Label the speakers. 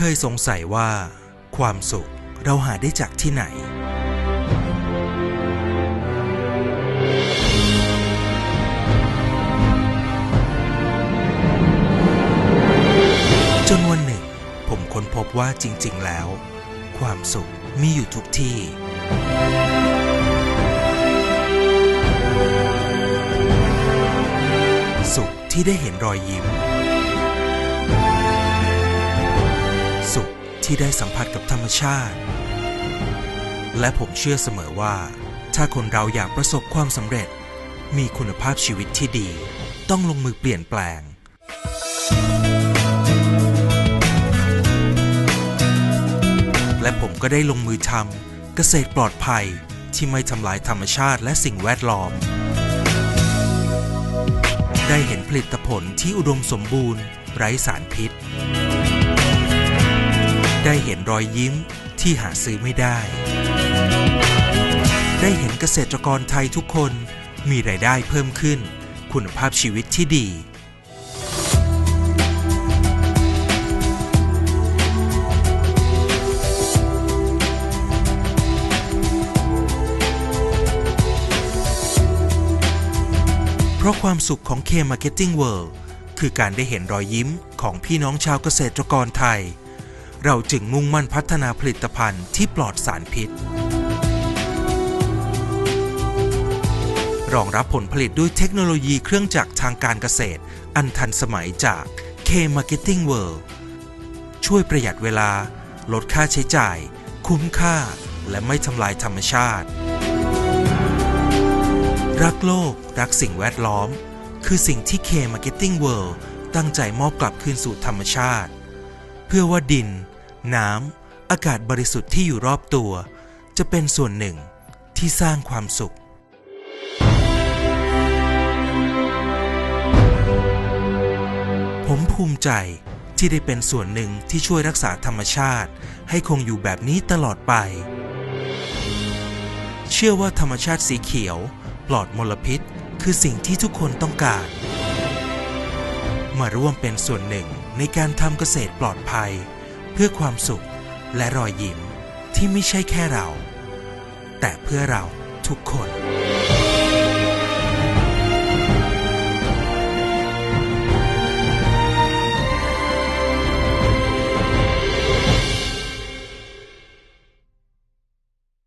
Speaker 1: เคยสงสัยว่า ความสุขเราหาได้จากที่ไหน จนวันหนึ่ง ผมค้นพบว่าจริง ๆ แล้ว ความสุขมีอยู่ทุกที่สุขที่ได้เห็นรอยยิ้ม ที่ได้สัมผัสกับธรรมชาติ และผมเชื่อเสมอว่า ถ้าคนเราอยากประสบความสำเร็จ มีคุณภาพชีวิตที่ดี ต้องลงมือเปลี่ยนแปลงและผมก็ได้ลงมือทำเกษตรปลอดภัยที่ไม่ทำลายธรรมชาติและสิ่งแวดล้อม ได้เห็นผลิตผลที่อุดมสมบูรณ์ ไร้สารพิษ ได้เห็นรอยยิ้มที่หาซื้อไม่ได้ ได้เห็นเกษตรกรไทยทุกคนมีรายได้เพิ่มขึ้น คุณภาพชีวิตที่ดี เพราะความสุขของ K Marketing World คือการได้เห็นรอยยิ้มของพี่น้องชาวเกษตรกรไทย เราจึงมุ่งมั่นพัฒนาผลิตภัณฑ์ที่ปลอดสารพิษ รองรับผลผลิตด้วยเทคโนโลยีเครื่องจักรทางการเกษตร อันทันสมัยจาก K Marketing World ช่วยประหยัดเวลา ลดค่าใช้จ่าย คุ้มค่า และไม่ทำลายธรรมชาติ รักโลก รักสิ่งแวดล้อม คือสิ่งที่ K Marketing World ตั้งใจมอบกลับคืนสู่ธรรมชาติ เพื่อว่าดิน น้ำ อากาศบริสุทธิ์ที่อยู่รอบตัว จะเป็นส่วนหนึ่งที่สร้างความสุข ผมภูมิใจที่ได้เป็นส่วนหนึ่งที่ช่วยรักษาธรรมชาติ ให้คงอยู่แบบนี้ตลอดไป เชื่อว่าธรรมชาติสีเขียว ปลอดมลพิษ คือสิ่งที่ทุกคนต้องการ มาร่วมเป็นส่วนหนึ่งในการทำเกษตรปลอดภัย เพื่อความสุขและรอยยิ้มที่ไม่ใช่แค่เรา แต่เพื่อเราทุกคน